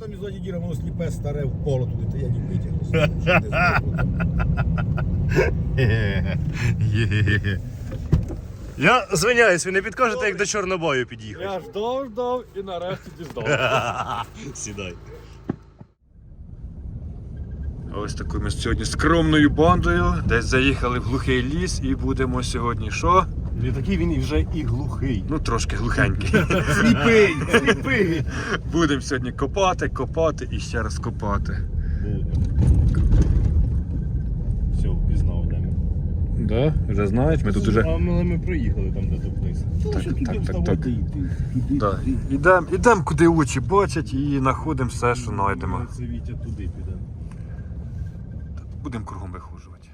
там із діра воно сліпе старе в поло туди, то я не витягну. Я звиняюсь, ви не підкажете, як до Чорнобою під'їхати. Я ждав, ждав і нарешті дізнав. Сідай. Ось такою ми сьогодні скромною бандою. Десь заїхали в глухий ліс і будемо сьогодні що? Не такий він вже і глухий. Ну, трошки глухенький. Сліпий, сліпий. Будемо сьогодні копати, копати і ще раз копати. Все, пізнав де ми. Да, вже знаєш, ми тут уже. А ми, ми проїхали там, де топтись. Так, так, так, так. Да. Ідемо, ідем, куди очі бачать і знаходимо все, що знайдемо. Це Вітя туди піде. Будемо кругом вихожувати.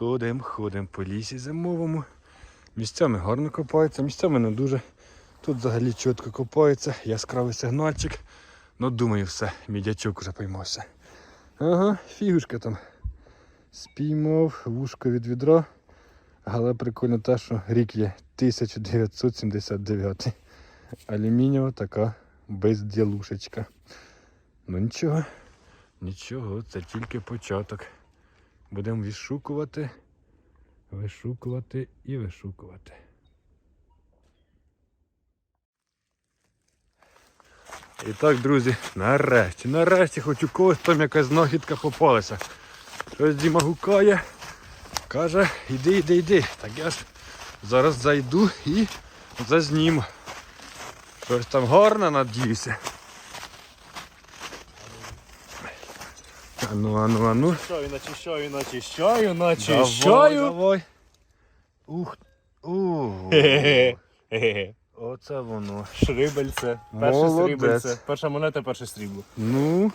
Ходимо, ходимо по лісі зимовому. Місцями гарно копається, місцями не дуже. Тут взагалі чітко копається, яскравий сигнальчик. Ну думаю, все, мідячок вже поймався. Ага, фігушка там. Спіймав вушко від відра. Але прикольно те, що рік є 1979. Алюмінієва така безділушечка. Ну нічого, нічого, це тільки початок. Будемо відшукувати, вишукувати і вишукувати. І так, друзі, нарешті, нарешті хоч у когось там якась знахідка попалася. Щось Діма гукає, каже, іди, іди, іди. Так я ж зараз зайду і зазніму. Щось там гарне, надіюся. Ану, ану, ану. Начищаю, начищаю, начищаю, Давай, начищаю. давай. Ух. Ух. Оце воно. Шрибельце. Перше Молодець. срібельце. Перша монета, перше срібло. Ну,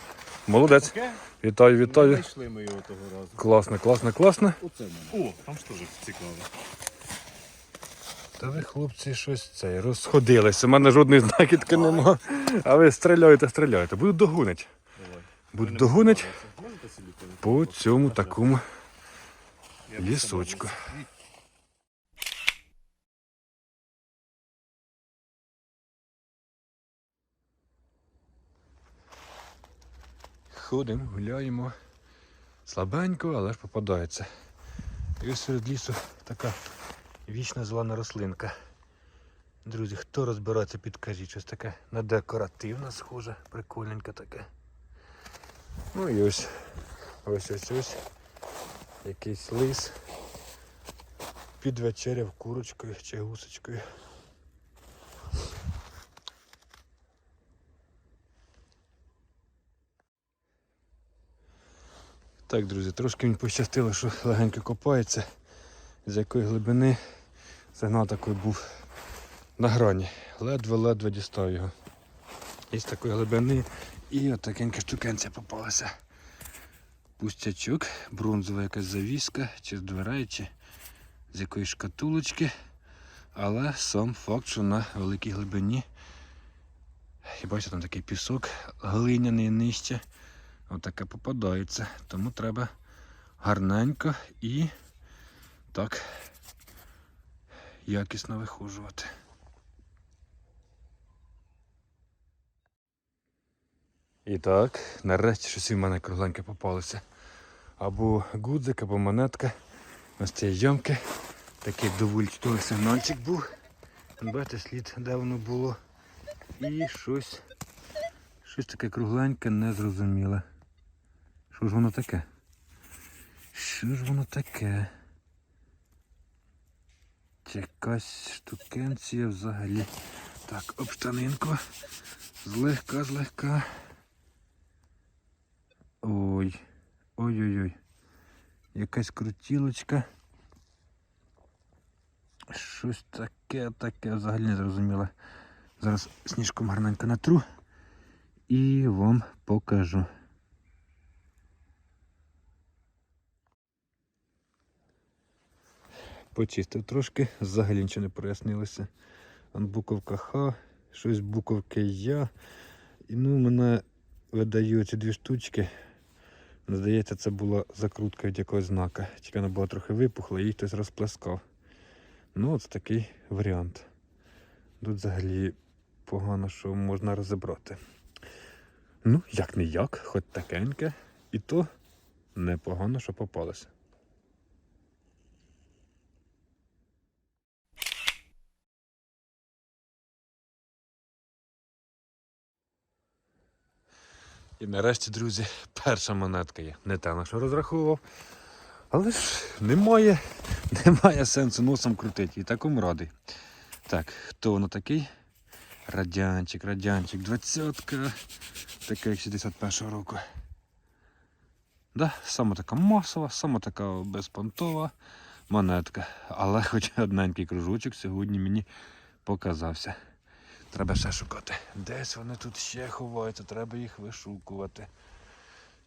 молодець. Таке? Вітаю, Не вітаю. знайшли ми його того разу. Класно, класно, класно. Оце О, там ж теж цікаво. Та ви, хлопці, щось це розходилися. У мене жодної знахідки нема. А ви стріляєте, стріляєте. Буду догонить. Давай. Буду догонить? По цьому такому лісочку. Ходимо, гуляємо. Слабенько, але ж попадається. І ось серед лісу така вічна зелена рослинка. Друзі, хто розбирається, підкажіть, щось таке на декоративне схоже, прикольненьке таке. Ну і ось ось ось ось якийсь лис під вечеряв курочкою чи гусочкою. Так, друзі, трошки мені пощастило, що легенько копається, з якої глибини сигнал такий був на грані. Ледве-ледве дістав його. І з такої глибини і отакенька штукенця попалася. Пустячок, бронзова якась завіска, чи з дверей, чи з якоїсь шкатулочки. Але сам факт, що на великій глибині. І бачите, там такий пісок глиняний нижче. Отаке попадається. Тому треба гарненько і так якісно вихожувати. І так, нарешті щось в мене кругленьке попалося. Або гудзик, або монетка. Ось цієї ямки. Такий доволі чудовий сигнальчик був. Бачите, слід, де воно було. І щось, щось таке кругленьке, незрозуміле. Що ж воно таке? Що ж воно таке? Якась штукенція взагалі. Так, обштанинку. Злегка, злегка. Ой. Ой-ой-ой. Якась крутілочка. Щось таке, таке взагалі не зрозуміло. Зараз сніжком гарненько натру і вам покажу. Почистив трошки, взагалі нічого не прояснилося. Вон буковка Х, щось буковки Я. І ну, мене видають дві штучки. Здається, це була закрутка від якогось знака. Тільки вона була трохи випухла, її хтось розплескав. Ну, от такий варіант. Тут взагалі погано, що можна розібрати. Ну, як не як, хоч такеньке, і то непогано, що попалося. І нарешті, друзі, перша монетка є. Не та, на що розраховував. Але ж немає, немає сенсу носом крутити. І такому радий. Так, хто воно такий? Радянчик, радянчик, двадцятка. Така як 61-го року. Да, саме така масова, саме така безпонтова монетка. Але хоч одненький кружочок сьогодні мені показався. Треба ще шукати. Десь вони тут ще ховаються, треба їх вишукувати.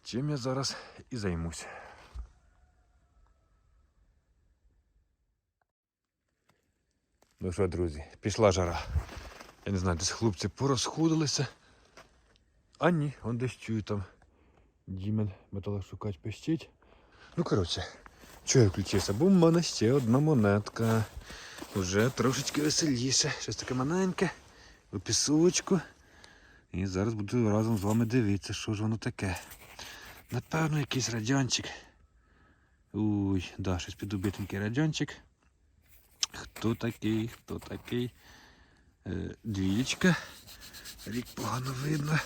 Чим я зараз і займусь. Ну що, друзі, пішла жара. Я не знаю, десь хлопці порозходилися. А ні, он десь чую там. Дімен металошукач пищить. Ну, коротше, чого я включився? Бо в мене ще одна монетка. Уже трошечки веселіше. Щось таке маленьке. У пісочку. І зараз буду разом з вами дивитися, що ж воно таке. Напевно, якийсь радянчик. Ой, да, щось підубитенький радянчик. Хто такий? Хто такий? Е, двієчка. Рік погано видно.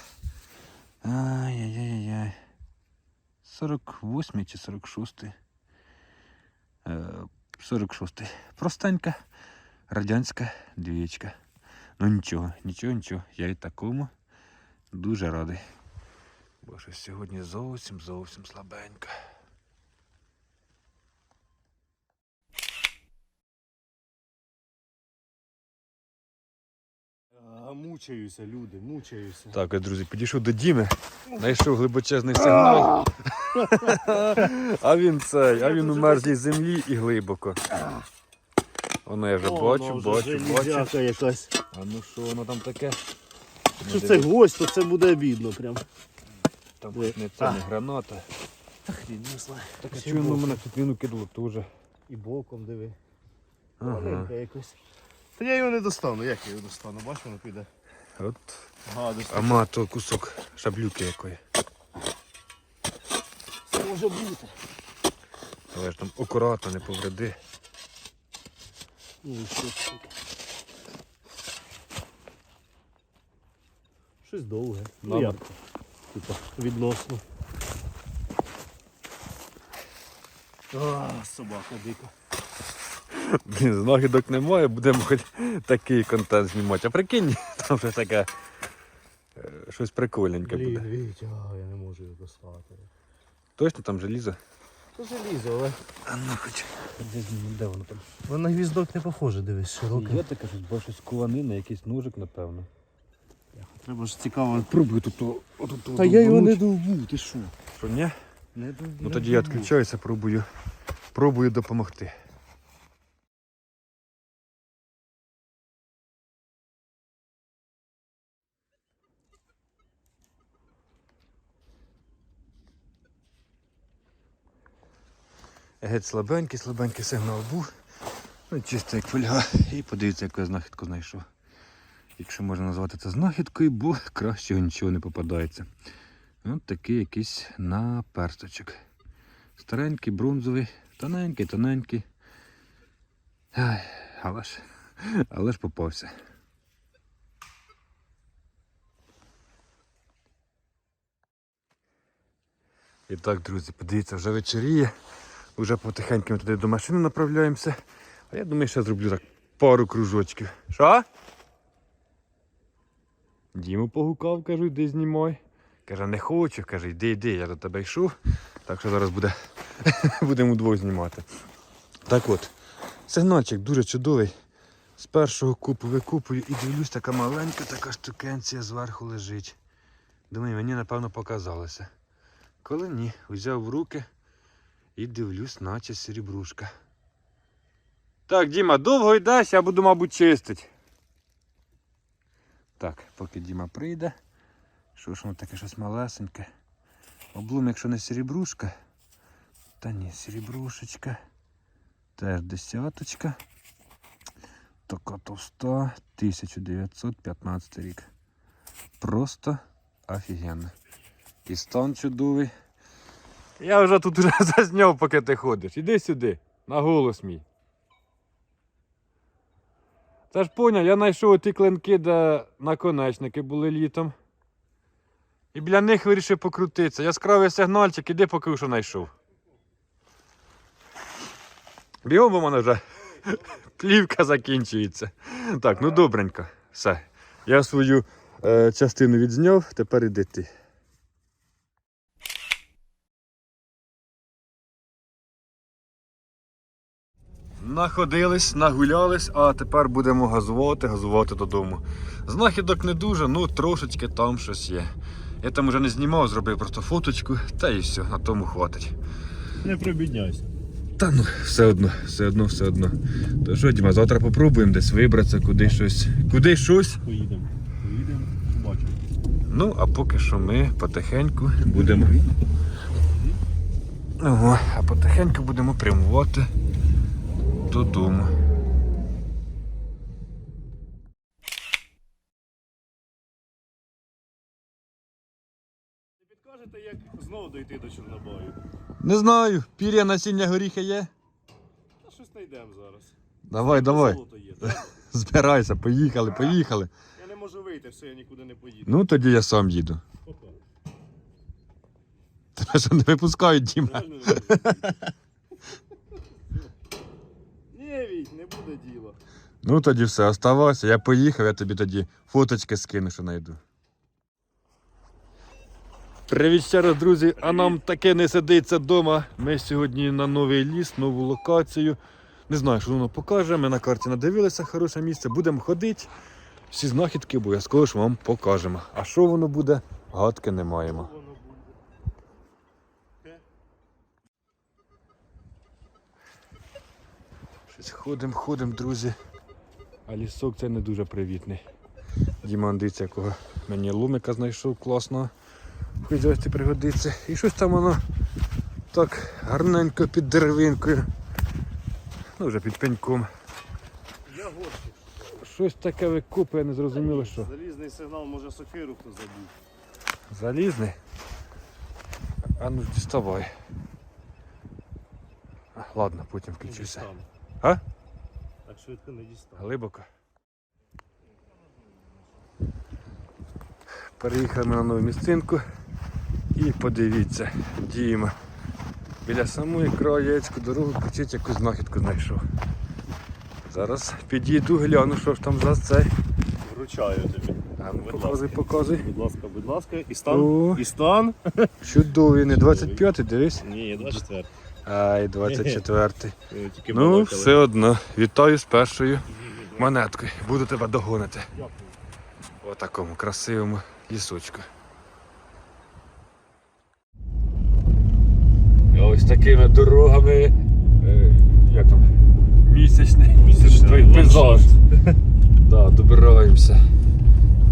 Ай-яй-яй-яй. 48 чи 46. Е, 46. Простенька радянська двієчка. Ну нічого, нічого, нічого. Я і такому дуже радий. Бо щось сьогодні зовсім зовсім слабенько. А, мучаюся, люди, мучаюся. Так, ось, друзі, підійшов до Діми, знайшов глибочезний сигнал. а він цей, а він у мерзлій землі і глибоко. Воно я вже бачу, бачу, бачу. якась. А ну що воно там таке? Якщо це гвоздь, то це буде обідно прям. Там хоч не це, не граната. Та хрін не знаю. Так а чого воно мене тут міну кидало теж. І боком диви. Ага. Маленька якось. Та я його не достану, як я його достану? Бач, воно піде. От. Ага, А ма то кусок шаблюки якої. Це може бути. Але ж там акуратно, не повреди. Ну і таке? Щось довге. Ну як? Типа відносно. А, собака дика. Блін, знахідок немає, будемо хоч такий контент знімати. А прикинь, там вже таке е, щось прикольненьке Блін, буде. Вітя, я не можу його достати. Точно там желізо? То залізо, але. А ну хоч. Де, де воно там? Воно на гвіздок не похоже, дивись, широке. Є таке щось, бо щось кованина, якийсь ножик, напевно. Треба ж цікаво. Пробуй тут. то- отут то Та я його не долбануть. довбу, ти що? Що, ні? Не довбу. Ну тоді я відключаюся, пробую, пробую допомогти. Геть слабенький, слабенький сигнал був. Ну, чисто як фольга. І подивіться, яку я знахідку знайшов. Якщо можна назвати це знахідкою, бо кращого нічого не попадається. Ось такий якийсь наперсточок. Старенький, бронзовий, тоненький, тоненький. Ай, але ж, але ж попався. І так, друзі, подивіться, вже вечоріє. Вже потихеньку ми туди до машини направляємося. А я думаю, ще зроблю так пару кружочків. Що? Діму погукав, кажу, йди знімай. Каже, не хочу, каже, йди, йди, я до тебе йшов. Так що зараз буде, будемо удвох знімати. Так от, сигнальчик дуже чудовий. З першого купу викупую і дивлюсь, така маленька така штукенція зверху лежить. Думаю, мені напевно показалося. Коли ні, взяв в руки і дивлюсь, наче серебрушка. Так, Діма, довго йдеш, я буду, мабуть, чистити. Так, поки Діма прийде. Що ж воно таке щось малесеньке? Облум, якщо не серебрушка. Та ні, серебрушечка. Теж десяточка. така товста, 1915 рік. Просто офігенно. І стан чудовий. Я вже тут вже зазняв, поки ти ходиш. Іди сюди, на голос мій. Та ж поняв, я знайшов ті клинки, де наконечники були літом. І біля них вирішив покрутитися. Яскравий сигнальчик, іди поки що знайшов. Бігом, бо в мене вже плівка закінчується. Так, ну добренько. Все. Я свою е, частину відзняв, тепер іди ти. Находились, нагулялись, а тепер будемо газувати, газувати додому. Знахідок не дуже, ну трошечки там щось є. Я там вже не знімав, зробив просто фоточку, та і все, на тому хватить. Не прибідняйся. Та ну, все одно, все одно, все одно. То що, Діма, завтра попробуємо десь вибратися, куди щось. Куди щось. Поїдемо. Поїдемо, побачимо. Ну, а поки що ми потихеньку будемо. Ого, а потихеньку будемо прямувати додому. Не підкажете, як знову дойти до Чорнобаю? Не знаю, пір'я насіння горіха є. Та щось знайдемо зараз. Давай, давай. Золото є. так? Збирайся, поїхали, поїхали. Я не можу вийти, все, я нікуди не поїду. Ну тоді я сам їду. Тебе що не випускають, Діма. Реально не можу. Віть, не буде діла. Ну тоді все, оставайся, я поїхав, я тобі тоді фоточки скину, що знайду. Привіт ще раз, друзі. А нам таке не сидиться вдома. Ми сьогодні на новий ліс, нову локацію. Не знаю, що воно покаже. Ми на карті надивилися, хороше місце. Будемо ходити. Всі знахідки обов'язково ж вам покажемо. А що воно буде, гадки не маємо. Воно буде. Щось ходимо, ходимо, друзі. А лісок це не дуже привітний. Діман дивиться, якого мені лумика знайшов класного. В хазяйстві пригодиться. І щось там воно так гарненько під деревинкою. Ну, вже під пеньком. Я горщик. Щось таке викупує, не зрозуміло що. Залізний сигнал, може сокиру хто забув. Залізний. А ну діставай. Ладно, потім включуся. А? Так швидко не дістану. Глибоко. Переїхали на нову місцинку і подивіться, Діма. Біля самої краєцьку дорогу кричить, якусь знахідку знайшов. Зараз підійду, гляну, що ж там за цей. Вручаю тобі. А ну, Будь показуй, ласка. показуй. Будь ласка, будь ласка. І стан. О. І стан. Чудовий, не 25-й, дивись. Ні, 24. Ай, 24-й. Е, Ну, все одно. Вітаю з першою монеткою. Буду тебе догонити. В такому красивому лісочку. Ось такими дорогами. е, Як там? Місячний, Місячний пейзаж. Да, добираємося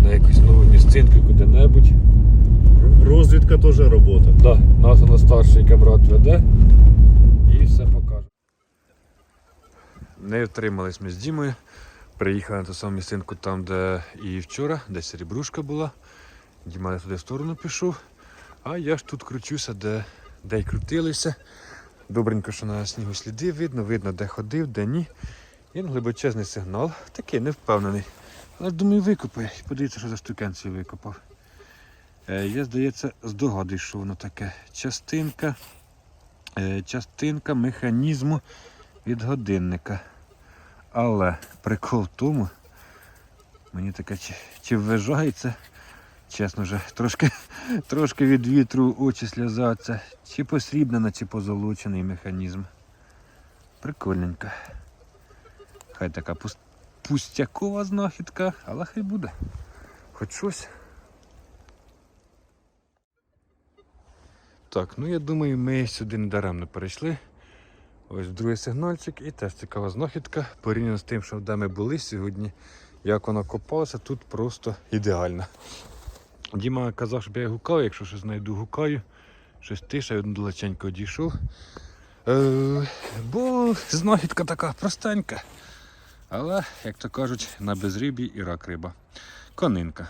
на якусь нову місцинку куди-небудь. Розвідка теж робота. Да, нас воно старший камрад веде і все покаже. Не втримались ми з Дімою. Приїхали на ту саму місцинку там, де і вчора, де серебрушка була. Діма туди в сторону пішов, а я ж тут кручуся, де, де й крутилися. Добренько, що на снігу сліди видно, видно, де ходив, де ні. Він глибочезний сигнал, такий не впевнений. Але думаю, викопає. Подивіться, що за штукенцію викопав. Е, Я, здається, здогадуюсь, що воно таке. Частинка, е, частинка механізму від годинника. Але прикол в тому, мені таке чи, чи вважається, чесно вже, трошки, трошки від вітру очі сльозаться, чи посрібнена, чи позолочений механізм. Прикольненько. Хай така пустякова знахідка, але хай буде. Хоч щось. Так, ну я думаю, ми сюди не даремно перейшли. Ось другий сигнальчик і теж цікава знахідка. Порівняно з тим, що де ми були сьогодні, як вона копалася, тут просто ідеально. Діма казав, щоб я гукав, якщо щось знайду, гукаю. Щось тише, я далеченько одійшов. Е, бо знахідка така простенька. Але, як то кажуть, на безрибі і рак риба. Конинка.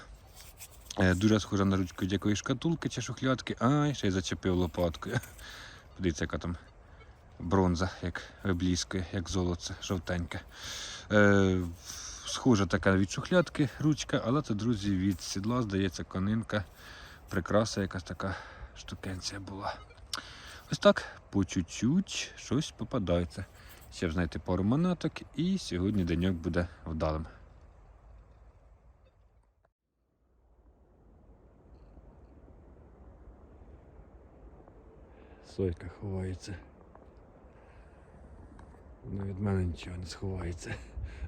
Е, Дуже схожа на ручку якоїсь шкатулки чи шухлядки. Ай, ще й зачепив лопаткою. Подивіться, яка там бронза, як вибліскує, як золоце, жовтеньке. Е, схожа така від шухлядки ручка, але це, друзі, від сідла, здається, конинка. Прикраса якась така штукенція була. Ось так, по чуть-чуть щось попадається. Ще знайти пару монеток, і сьогодні деньок буде вдалим. Сойка ховається. Ну, від мене нічого не сховається.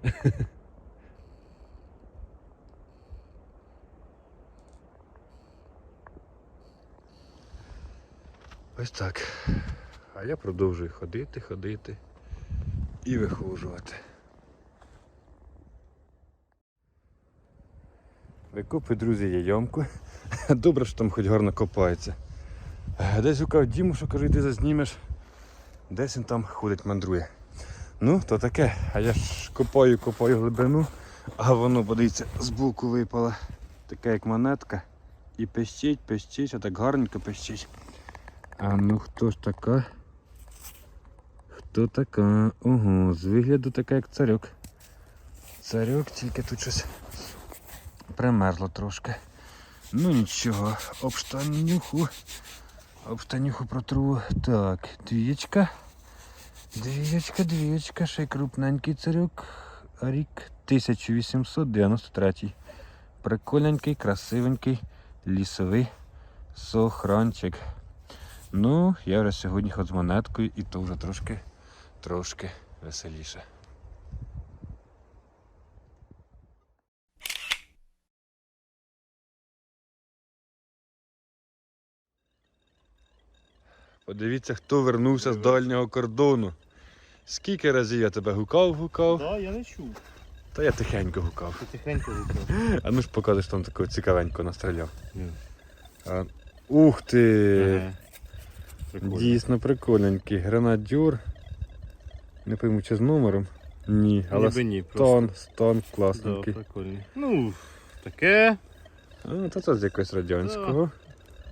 Ось так. А я продовжую ходити, ходити і вихожувати. Викопую, друзі, яйомку. Добре, що там хоч гарно копається. Е, Десь гукав Діму, що каже, йди зазнімеш. Десь він там ходить, мандрує. Ну, то таке. А я ж копаю, копаю глибину, а воно, подивіться, збоку випало. Таке як монетка. І пищить, пищить, а так гарненько пищить. А ну хто ж така? Хто така? Ого, з вигляду така як царьок. Царьок, тільки тут щось примерзло трошки. Ну нічого, обштанюху. Обштанюху протру. Так, двієчка. Двієчка, двієчка, ще й крупненький царьок. Рік 1893. Прикольненький, красивенький, лісовий сохранчик. Ну, я вже сьогодні ход з монеткою і то вже трошки, трошки веселіше. Подивіться, хто вернувся з дальнього кордону. Скільки разів я тебе гукав, гукав, Да, я не чув. та я тихенько гукав. Ти тихенько гукав. А ну ж покажеш там такого цікавенького настріляв. А, ух ти! Прикольно. Дійсно прикольненький. Гранадюр. Не пойму, чи з номером. Ні, але Ніби ні, стан, стан Да, прикольний. Ну, таке. А, то це з якогось радянського.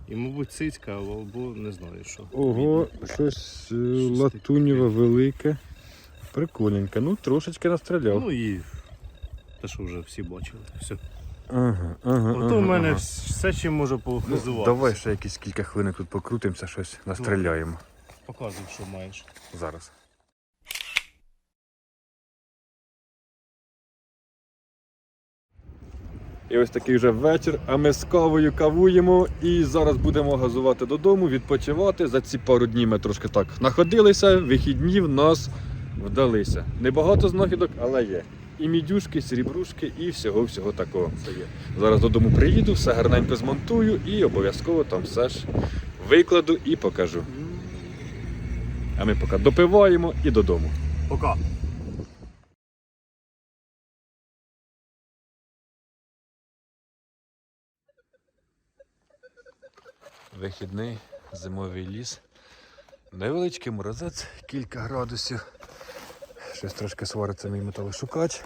І, мабуть, цицька, або не знаю що. Ого, щось е, латунєве велике. Прикольненьке. Ну, трошечки настріляв. Ну і те, що вже всі бачили. Все. Ага, ага. Ото ага, в мене ага. все, чим можу Ну, давай ще якісь кілька хвилин тут покрутимося, щось настріляємо. Показуй, що маєш. Зараз. І ось такий вже вечір, а ми з кавою кавуємо і зараз будемо газувати додому, відпочивати. За ці пару днів ми трошки так находилися, вихідні в нас вдалися. Небагато знахідок, але є. І мідюшки, срібрушки, і всього-всього такого. Це є. Зараз додому приїду, все гарненько змонтую і обов'язково там все ж викладу і покажу. А ми поки допиваємо і додому. Пока. Вихідний зимовий ліс. Невеличкий морозець, кілька градусів. Щось трошки свариться мій металошукач.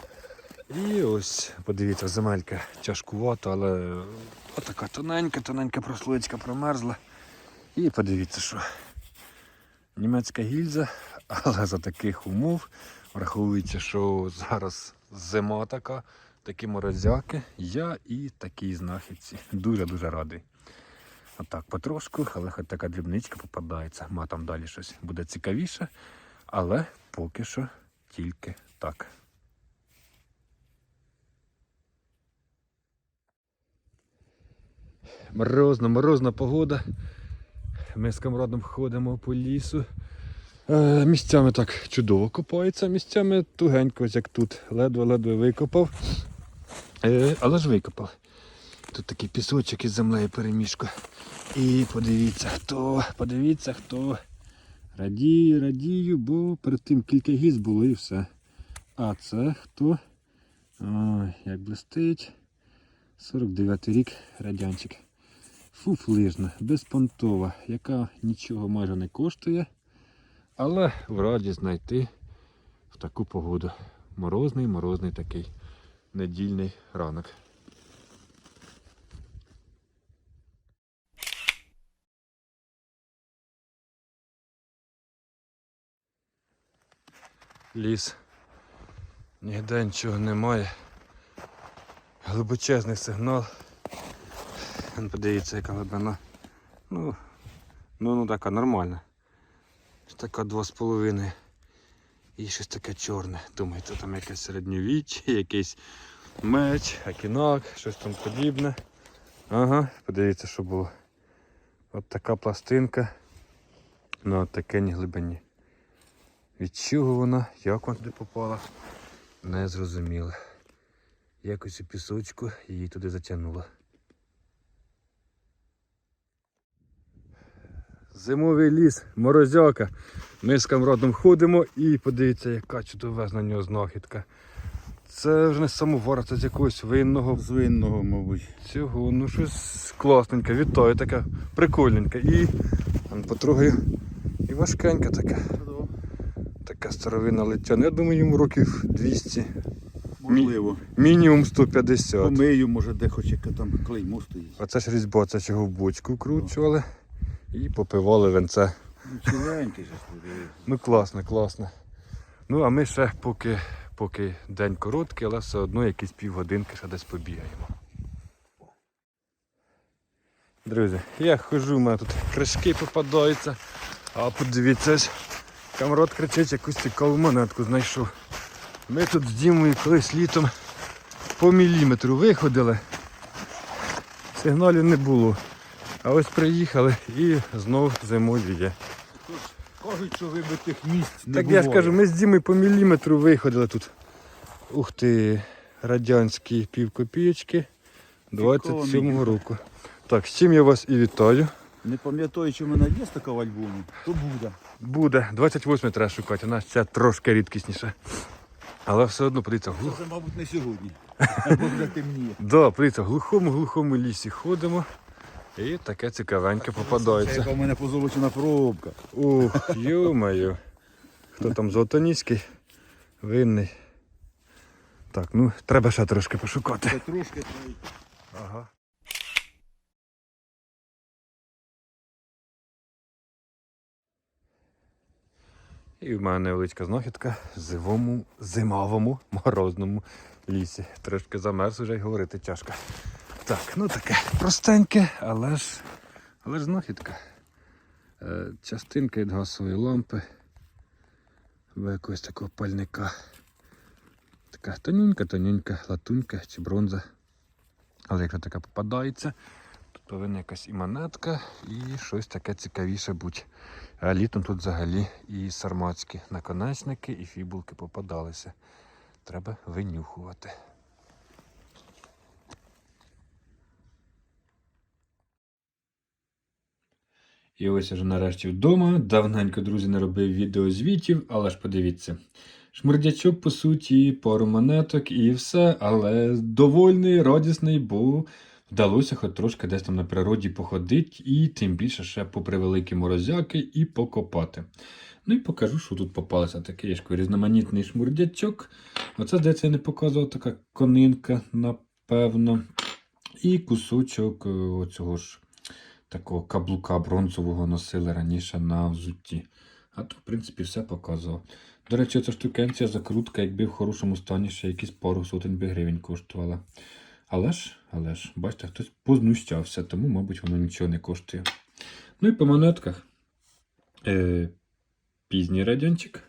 І ось, подивіться, земелька тяжкувата, але отака тоненька, тоненька прослоєчка промерзла. І подивіться, що німецька гільза, але за таких умов, враховуючи, що зараз зима така, такі морозяки, я і такій знахідці. Дуже-дуже радий. Отак, потрошку, але хоч така дрібничка попадається. Ма там далі щось буде цікавіше, але поки що тільки так. Морозна, морозна погода. Ми з камрадом ходимо по лісу. Е, місцями так чудово копається, місцями тугенько, як тут. Ледве-ледве викопав. Е, але ж викопав. Тут такий пісочок із землею перемішку. І подивіться хто, подивіться хто. Радію, радію, бо перед тим кілька гіз було і все. А це хто? Ой, як блистить. 49 рік радянчик. Фуфлижна, безпонтова, яка нічого майже не коштує. Але в раді знайти в таку погоду. Морозний, морозний такий недільний ранок. Ліс. Ніде нічого немає. Глибочезний сигнал. Подивіться, яка глибина. Ну, ну, ну така нормальна. Така два з половиною. І щось таке чорне. Думаю, це там якесь середньовіччя, якийсь меч, акінак, щось там подібне. Ага, подивіться, що було. От така пластинка на от такенній глибині. Від чого вона, як вона туди попала, не зрозуміло. Якось у пісочку її туди затягнуло. Зимовий ліс, морозяка. Ми з камрадом ходимо і подивіться, яка чудовезна на нього знахідка. Це вже не самовар, це з якогось винного З винного, мабуть. цього. Ну щось класненьке, вітаю, така прикольненька. І он потрогаю. І важкенька така. Така старовина летяна. Я думаю, йому років 200, Можливо. мінімум 150. Помию, може, де хоч яке там клеймо стоїть. Оце ж різьба, це чого в бочку вкручували і попивали венце. Ну, ціленький же туди. Ну класно, класно. Ну а ми ще поки, поки день короткий, але все одно якісь півгодинки ще десь побігаємо. Друзі, я хожу, у мене тут кришки попадаються. А подивіться, камрад кричить, якусь цікаву монетку знайшов. Ми тут з Дімою колись літом по міліметру виходили. Сигналів не було. А ось приїхали і знов зимою є. Кажуть, що вибитих місць не Так я ж кажу, ми з Дімою по міліметру виходили тут. Ух ти, радянські півкопієчки 27-го року. Так, з чим я вас і вітаю. Не пам'ятаю, чи в мене є така в альбомі, то буде. Буде 28 треба шукати, у нас це трошки рідкісніше. Але все одно подивіться, Це мабуть, не сьогодні. Бо вже темніє. да, подивіться, в глухому-глухому лісі ходимо. І таке цікавеньке попадається. яка в мене позолочена пробка. Ух, ё-моё. Хто там золотоніський? Винний. Так, ну треба ще трошки пошукати. Це трошки. Ага. І в мене невеличка знахідка в зимовому, зимовому морозному лісі. Трошки замерз вже й говорити тяжко. Так, ну таке простеньке, але ж, але ж знахідка. Е, частинка від газової лампи. Або якогось такого пальника. Така тонюнька, тонюнька латунька чи бронза. Але якщо така попадається, повинна якась і і щось таке цікавіше бути. А літом тут взагалі і сарматські наконечники, і фібулки попадалися. Треба винюхувати. І ось вже нарешті вдома. Давненько, друзі, не робив відеозвітів, але ж подивіться. Шмурдячок, по суті, пару монеток і все, але довольний, радісний, бо вдалося хоч трошки десь там на природі походити, і тим більше ще попри великі морозяки і покопати. Ну і покажу, що тут попалося. Такий різноманітний шмурдячок. Оце, здається, я не показував така конинка, напевно. І кусочок е, оцього ж такого каблука бронзового носили раніше на взутті. А то, в принципі, все показував. До речі, ця штукенція закрутка, якби в хорошому стані ще якісь пару сотень би гривень коштувала. Але ж, але ж, бачите, хтось познущався, тому, мабуть, воно нічого не коштує. Ну і по монетках. Е, пізній радянчик.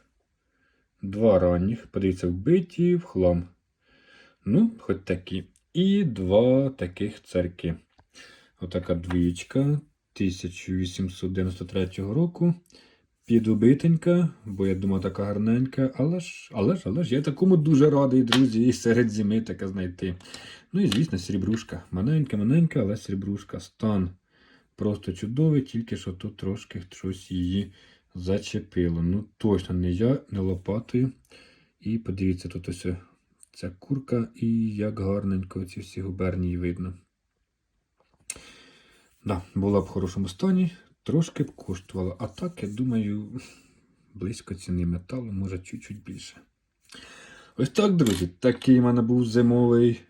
Два ранніх, подивіться, вбиті в хлам. Ну, хоч такі. І два таких царки. Отака двічка 1893 року. Підубитенька, бо я думаю, така гарненька, але ж, але ж, але ж, я такому дуже радий, друзі, і серед зими таке знайти. Ну і, звісно, срібрушка. Маленька, маленька, але срібрушка. Стан просто чудовий, тільки що тут трошки щось її зачепило. Ну, точно не я, не лопатою. І подивіться, тут ось ця курка, і як гарненько ці всі губернії видно. Да, була б в хорошому стані, трошки б коштувала. А так, я думаю, близько ціни металу, може чуть-чуть більше. Ось так, друзі, такий в мене був зимовий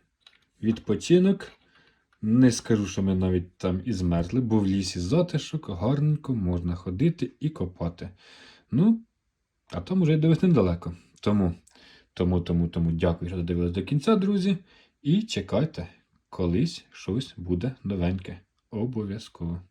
відпочинок. Не скажу, що ми навіть там і змерзли, бо в лісі затишок, гарненько можна ходити і копати. Ну, а там уже й дивись недалеко. Тому, тому, тому, тому дякую, що додивились до кінця, друзі. І чекайте, колись щось буде новеньке. Обов'язково.